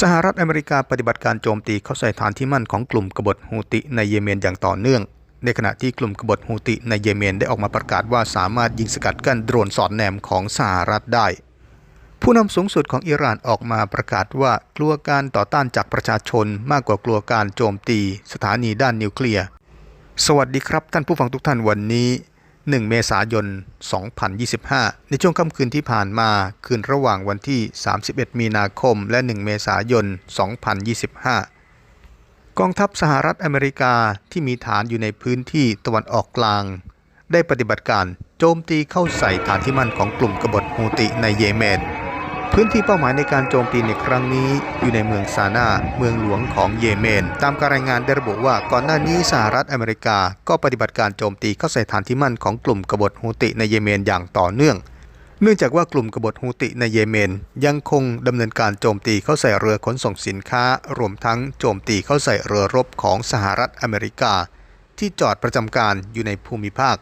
สหรัฐอเมริกาปฏิบัติการโจมตีเข้าใส่ฐานที่มั่นของกลุ่มกบฏฮูติในเยเมนอย่างต่อเนื่อง ในขณะที่กลุ่มกบฏฮูติในเยเมนได้ออกมาประกาศว่าสามารถยิงสกัดกั้นโดรนสอดแนมของสหรัฐได้ ผู้นำสูงสุดของอิหร่านออกมาประกาศว่ากลัวการต่อต้านจากประชาชนมากกว่ากลัวการโจมตี สถานีด้านนิวเคลียร์ สวัสดีครับท่านผู้ฟังทุกท่านวันนี้ 1 เมษายน 2025 ในช่วงค่ำคืนที่ผ่านมา คืนระหว่างวันที่ 31 มีนาคม และ 1 เมษายน 2025 กองทัพสหรัฐอเมริกาที่มีฐานอยู่ในพื้นที่ตะวันออกกลาง ได้ปฏิบัติการโจมตีเข้าใส่ฐานที่มั่นของกลุ่มกบฏฮูติในเยเมน พื้นที่เป้าหมายในการโจมตีในครั้งนี้อยู่ในเมืองซานาเมืองหลวงของเยเมน ตามการรายงานได้ระบุว่าก่อนหน้านี้สหรัฐอเมริกา ก็ปฏิบัติการโจมตีเข้าใส่ฐานที่มั่นของกลุ่มกบฏฮูติในเยเมนอย่างต่อเนื่อง เนื่องจากว่ากลุ่มกบฏฮูติในเยเมน ยังคงดำเนินการโจมตีเข้าใส่เรือขนส่งสินค้า รวมทั้งโจมตีเข้าใส่เรือรบของสหรัฐอเมริกา ที่จอดประจำการอยู่ในภูมิภาค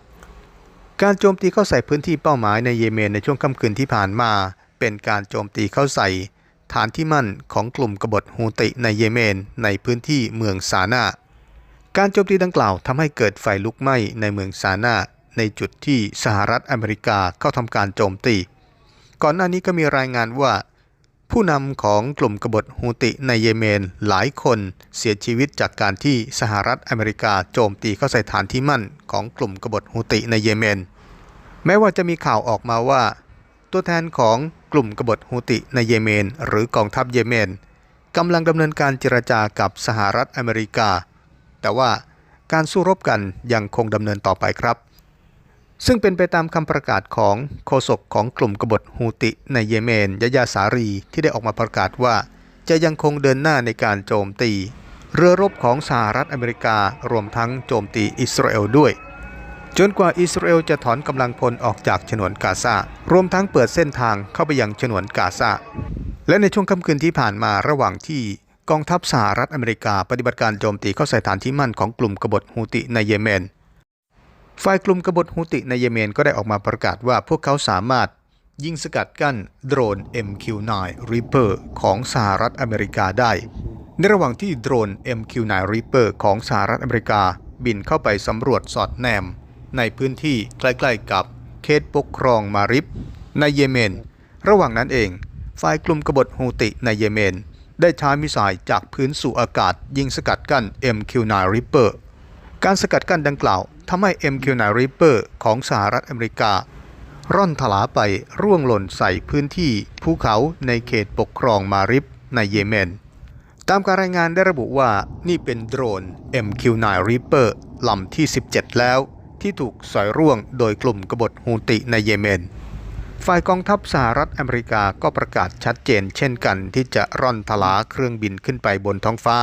การโจมตีเข้าใส่พื้นที่เป้าหมายในเยเมนในช่วงค่ำคืนที่ผ่านมา เป็นการโจมตีเข้าใส่ ฐานที่มั่นของกลุ่มกบฏฮูติในเยเมนในพื้นที่เมืองซานาการโจมตีดังกล่าวทำให้เกิดไฟลุกไหม้ในเมืองซานาในจุดที่สหรัฐอเมริกาเข้าทำการโจมตี ก่อนหน้านี้ก็มีรายงานว่า ผู้นำของกลุ่มกบฏฮูติในเยเมนหลายคนเสียชีวิตจากการที่สหรัฐอเมริกาโจมตีเข้าใส่ฐานที่มั่นของกลุ่มกบฏฮูติในเยเมน แม้ว่าจะมีข่าวออกมาว่า ตัวแทนของ ลุ่มกบฏฮูติในเยเมน หรือกองทัพเยเมนกำลังดำเนินการเจรจากับสหรัฐอเมริกา แต่ว่าการสู้รบกันยังคงดำเนินต่อไปครับ ซึ่งเป็นไปตามคำประกาศของโฆษกของกลุ่มกบฏฮูติในเยเมนยะยาสารีที่ได้ออกมาประกาศว่า จะยังคงเดินหน้าในการโจมตี เรือรบของสหรัฐอเมริการวมทั้งโจมตีอิสราเอลด้วย จนกว่าอิสราเอลจะถอนกำลังพลออกจากฉนวนกาซา รวมทั้งเปิดเส้นทางเข้าไปยังฉนวนกาซา และในช่วงค่ำคืนที่ผ่านมาระหว่างที่กองทัพสหรัฐอเมริกาปฏิบัติการโจมตีเข้าใส่ฐานที่มั่นของกลุ่มกบฏฮูติในเยเมน ฝ่ายกลุ่มกบฏฮูติในเยเมนก็ได้ออกมาประกาศว่าพวกเขาสามารถยิงสกัดกั้นโดรน MQ-9 Reaper ของสหรัฐอเมริกาได้ ในระหว่างที่โดรน MQ-9 Reaper ของสหรัฐอเมริกาบินเข้าไปสำรวจสอดแนม ในพื้นที่ใกล้ๆกับเขตปกครองมาริบในเยเมน ระหว่างนั้นเอง ฝ่ายกลุ่มกบฏฮูติในเยเมน ได้ใช้มิสไซล์จากพื้นสู่อากาศยิงสกัดกั้น MQ-9 Reaper การสกัดกั้นดังกล่าวทำให้ MQ-9 Reaper ของสหรัฐอเมริการ่อนถลาไปร่วงหล่นใส่พื้นที่ภูเขาในเขตปกครองมาริบในเยเมน ตามการรายงานได้ระบุว่านี่เป็นโดรน MQ-9 Reaper ลำที่ 17 แล้ว ที่ถูกสอยร่วงโดยกลุ่มกบฏฮูติในเยเมน ฝ่ายกองทัพสหรัฐอเมริกาก็ประกาศชัดเจนเช่นกันที่จะร่อนถลาเครื่องบินขึ้นไปบนท้องฟ้า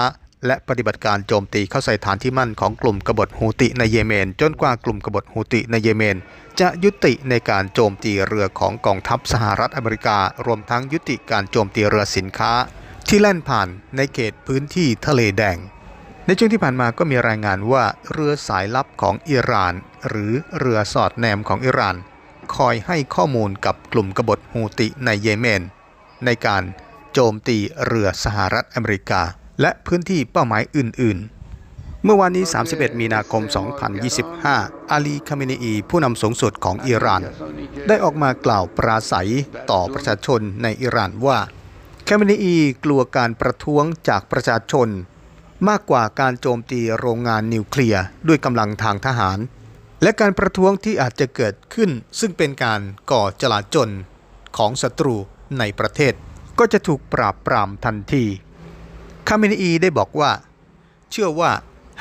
และปฏิบัติการโจมตีเข้าใส่ฐานที่มั่นของกลุ่มกบฏฮูติในเยเมน จนกว่ากลุ่มกบฏฮูติในเยเมน จะยุติในการโจมตีเรือของกองทัพสหรัฐอเมริกา รวมทั้งยุติการโจมตีเรือสินค้า ที่แล่นผ่านในเขตพื้นที่ทะเลแดง ในช่วงที่ผ่านมาก็มีรายงานว่าเรือสายลับของอิหร่าน หรือเรือสอดแนมของอิหร่าน คอยให้ข้อมูลกับกลุ่มกบฏฮูติในเยเมน ในการโจมตีเรือสหรัฐอเมริกา และพื้นที่เป้าหมายอื่น ๆ เมื่อวานนี้ 31 มีนาคม 2025 อาลีคาเมนีอีผู้นำสูงสุดของอิหร่าน ได้ออกมากล่าวปราศัยต่อประชาชนในอิหร่านว่าคาเมนีอีกลัวการประท้วงจากประชาชน มากกว่าการโจมตีโรงงานนิวเคลียร์ด้วยกำลังทางทหาร และการประท้วงที่อาจจะเกิดขึ้น ซึ่งเป็นการก่อจลาจลของศัตรูในประเทศ ก็จะถูกปราบปรามทันที คาเมนีได้บอกว่า เชื่อว่า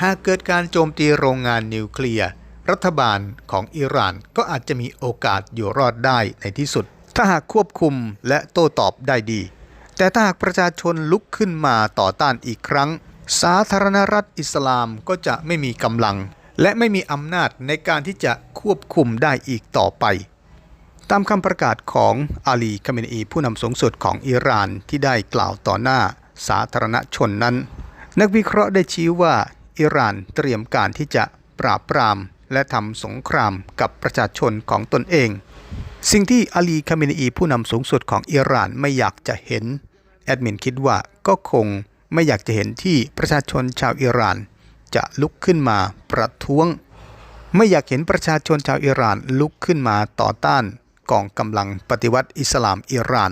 หากเกิดการโจมตีโรงงานนิวเคลียร์รัฐบาลของอิหร่านก็อาจจะมีโอกาสอยู่รอดได้ในที่สุด ถ้าหากควบคุมและโต้ตอบได้ดี แต่ถ้าหากประชาชนลุกขึ้นมาต่อต้านอีกครั้ง สาธารณรัฐอิสลามก็จะไม่มีกำลัง และไม่มีอำนาจในการที่จะควบคุมได้อีกต่อไป ตามคำประกาศของอาลีคาเมนีผู้นำสูงสุดของอิหร่านที่ได้กล่าวต่อหน้าสาธารณชนนั้น นักวิเคราะห์ได้ชี้ว่าอิหร่านเตรียมการที่จะปราบปราม และทำสงครามกับประชาชนของตนเอง สิ่งที่อาลีคาเมนีผู้นำสูงสุดของอิหร่านไม่อยากจะเห็นแอดมินคิดว่าก็คง ไม่อยากจะเห็นที่ประชาชนชาวอิหร่าน จะลุกขึ้นมาประท้วง ไม่อยากเห็นประชาชนชาวอิหร่านลุกขึ้นมาต่อต้านกองกำลังปฏิวัติอิสลามอิหร่าน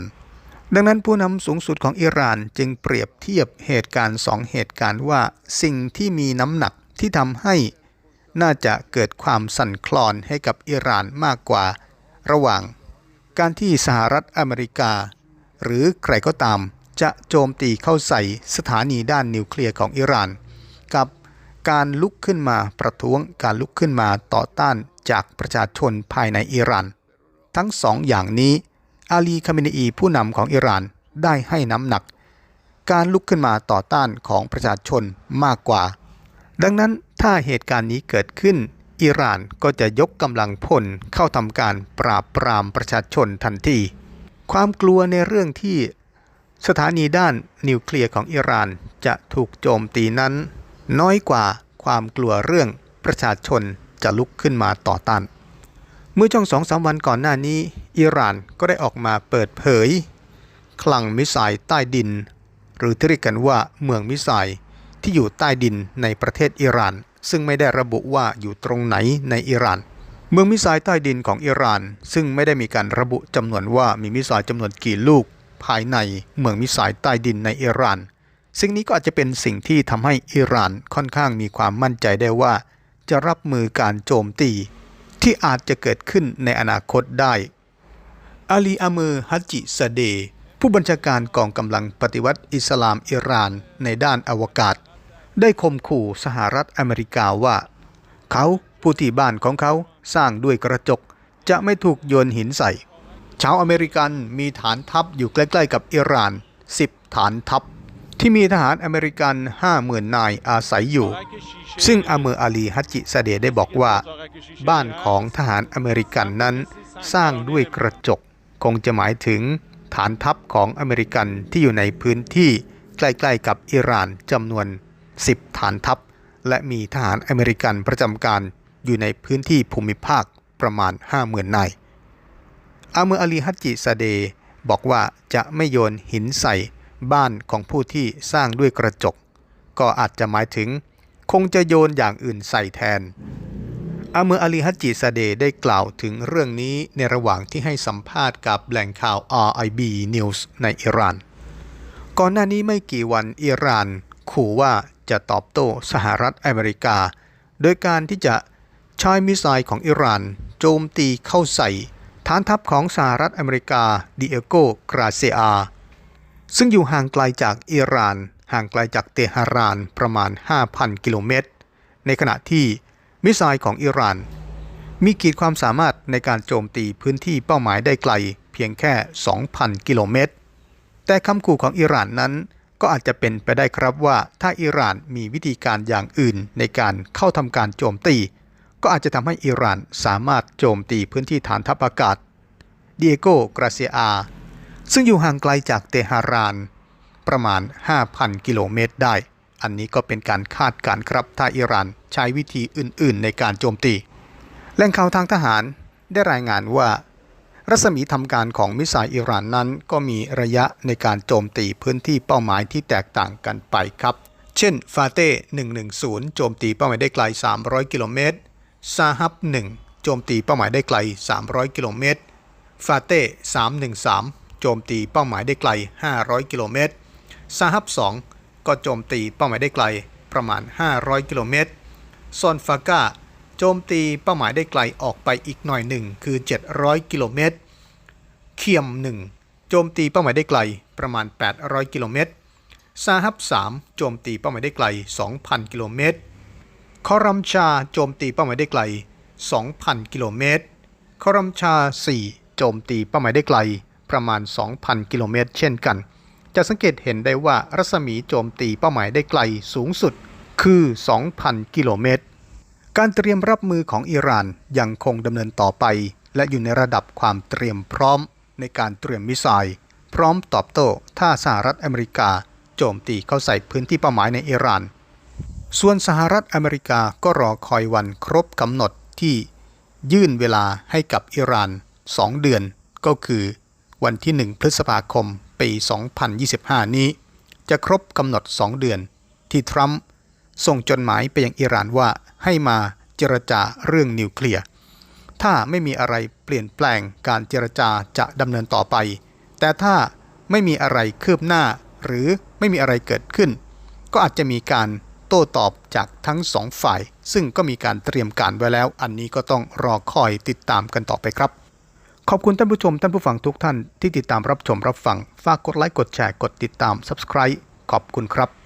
ดังนั้นผู้นำสูงสุดของอิหร่านจึงเปรียบเทียบเหตุการณ์สองเหตุการณ์ว่าสิ่งที่มีน้ำหนักที่ทำให้น่าจะเกิดความสั่นคลอนให้กับอิหร่านมากกว่า ระหว่าง การที่สหรัฐอเมริกา หรือใครก็ตาม จะโจมตีเข้าใส่สถานีด้านนิวเคลียร์ของอิหร่าน กับการลุกขึ้นมาประท้วงการลุกขึ้นมาต่อต้านจากประชาชนภายในอิหร่าน ทั้งสองอย่างนี้อาลีคาเมนีอีผู้นำของอิหร่านได้ให้น้ำหนัก การลุกขึ้นมาต่อต้านของประชาชนมากกว่า ดังนั้นถ้าเหตุการณ์นี้เกิดขึ้น อิหร่านก็จะยกกำลังพลเข้าทำการปราบปรามประชาชนทันทีความกลัวในเรื่องที่ สถานีด้านนิวเคลียร์ของอิหร่านจะถูกโจมตีนั้น น้อยกว่าความกลัวเรื่องประชาชนจะลุกขึ้นมาต่อต้าน เมื่อช่วงสองสามวันก่อนหน้านี้ อิหร่านก็ได้ออกมาเปิดเผย คลังมิสไซล์ใต้ดิน หรือที่เรียกกันว่าเมืองมิสไซล์ที่อยู่ใต้ดินในประเทศอิหร่าน ซึ่งไม่ได้ระบุว่าอยู่ตรงไหนในอิหร่าน เมืองมิสไซล์ใต้ดินของอิหร่าน ซึ่งไม่ได้มีการระบุจำนวนว่ามีมิสไซล์จำนวนกี่ลูก ภายในเมืองมิสไซล์ใต้ดินในอิหร่าน สิ่งนี้ก็อาจจะเป็นสิ่งที่ทำให้อิหร่านค่อนข้างมีความมั่นใจได้ว่า จะรับมือการโจมตี ที่อาจจะเกิดขึ้นในอนาคตได้อาลีอามือฮัจจิสเดย์ผู้บัญชาการกองกำลังปฏิวัติอิสลามอิหร่านในด้านอวกาศ ได้คมขู่สหรัฐอเมริกาว่า เขาผู้ที่บ้านของเขาสร้างด้วยกระจกจะไม่ถูกโยนหินใส่ ชาวอเมริกันมีฐานทัพอยู่ใกล้ๆกับอิหร่าน 10 ฐานทัพ ที่มีทหารอเมริกัน 50,000 นายอาศัยอยู่ ซึ่งอาเมอร์อาลีฮัจจิสเดย์ได้บอกว่า บ้านของทหารอเมริกันนั้นสร้างด้วยกระจก คงจะหมายถึงฐานทัพของอเมริกันที่อยู่ในพื้นที่ใกล้ๆกับอิหร่านจำนวน 10 ฐานทัพ และมีทหารอเมริกันประจำการอยู่ในพื้นที่ภูมิภาคประมาณ 50,000 นาย อาเมอร์อาลีฮัจจิซาเดบอกว่าจะไม่โยนหินใส่บ้านของผู้ที่สร้างด้วยกระจก ก็อาจจะหมายถึง คงจะโยนอย่างอื่นใส่แทน อาเมอร์อาลีฮัจจิซาเดได้กล่าวถึงเรื่องนี้ในระหว่างที่ให้สัมภาษณ์กับแหล่งข่าว RIB News ในอิหร่าน ก่อนหน้านี้ไม่กี่วันอิหร่านขู่ว่าจะตอบโต้สหรัฐอเมริกา โดยการที่จะใช้มิสไซล์ของอิหร่าน โจมตีเข้าใส่ ฐานทัพของสหรัฐอเมริกาดิเอโกกราเซียซึ่งอยู่ห่างไกลจากอิหร่าน ห่างไกลจากเตหะรานประมาณ 5,000 กิโลเมตร ในขณะที่มิสไซล์ของอิหร่าน มีขีดความสามารถในการโจมตีพื้นที่เป้าหมายได้ไกลเพียงแค่ 2,000 กิโลเมตร แต่คำขู่ของอิหร่านนั้นก็อาจจะเป็นไปได้ครับว่าถ้าอิหร่านมีวิธีการอย่างอื่นในการเข้าทำการโจมตี ก็อาจจะทำให้อิหร่านสามารถโจมตีพื้นที่ฐานทัพอากาศเดิเอโกกราเซียอาซึ่งอยู่ห่างไกลจากเตหะราน ประมาณ 5,000 กิโลเมตรได้ อันนี้ก็เป็นการคาดการณ์ครับถ้าอิหร่านใช้วิธีอื่น ๆ ในการโจมตีแหล่งข่าวทางทหารได้รายงานว่า รัศมีทำการของมิสไซล์อิหร่านนั้น ก็มีระยะในการโจมตีพื้นที่เป้าหมายที่แตกต่างกันไปครับ เช่น ฟาเต้ 110 โจมตีเป้าหมายได้ไกล 300 กิโลเมตร ซาฮับ 1 โจมตีเป้าหมายได้ไกล 300 กิโลเมตร ฟาเต้ 313 โจมตีเป้าหมายได้ไกล 500 กิโลเมตร ซาฮับ 2 ก็โจมตีเป้าหมายได้ไกลประมาณ 500 กิโลเมตร ซอนฟาก้า โจมตีเป้าหมายได้ไกลออกไปอีกหน่อยหนึ่งคือ 700 กิโลเมตร เคียม 1 โจมตีเป้าหมายได้ไกลประมาณ 800 กิโลเมตร ซาฮับ 3 โจมตีเป้าหมายได้ไกล 2,000 กิโลเมตร คอรัมชาโจมตีเป้าหมายได้ไกล 2,000 กิโลเมตรคอรัมชา 4 โจมตีเป้าหมายได้ไกล ประมาณ 2,000 กิโลเมตร เช่นกัน จะสังเกตเห็นได้ว่ารัศมีโจมตีเป้าหมายได้ไกลสูงสุด คือ 2,000 กิโลเมตร การเตรียมรับมือของอิหร่านยังคงดำเนินต่อไป และอยู่ในระดับความเตรียมพร้อม ในการเตรียมมิสไซล์พร้อมตอบโต้ถ้าสหรัฐอเมริกา โจมตีเข้าใส่พื้นที่เป้าหมายในอิหร่าน ส่วนสหรัฐอเมริกาก็รอคอยวันครบกำหนดที่ยื่นเวลาให้กับอิหร่าน 2 เดือน ก็คือวันที่ 1 พฤษภาคม ปี 2025 นี้ จะครบกำหนด 2 เดือน ที่ทรัมป์ส่งจดหมายไปยังอิหร่านว่าให้มาเจรจาเรื่องนิวเคลียร์ถ้าไม่มีอะไรเปลี่ยนแปลงการเจรจาจะดำเนินต่อไป แต่ถ้าไม่มีอะไรคืบหน้าหรือไม่มีอะไรเกิดขึ้น ก็อาจจะมีการ โต้ตอบจากทั้งสองฝ่าย ซึ่งก็มีการเตรียมการไว้แล้ว อันนี้ก็ต้องรอคอยติดตามกันต่อไปครับ ขอบคุณท่านผู้ชมท่านผู้ฟังทุกท่านที่ติดตามรับชมรับฟัง ฝากกดไลค์กดแชร์กดติดตาม Subscribe ขอบคุณครับ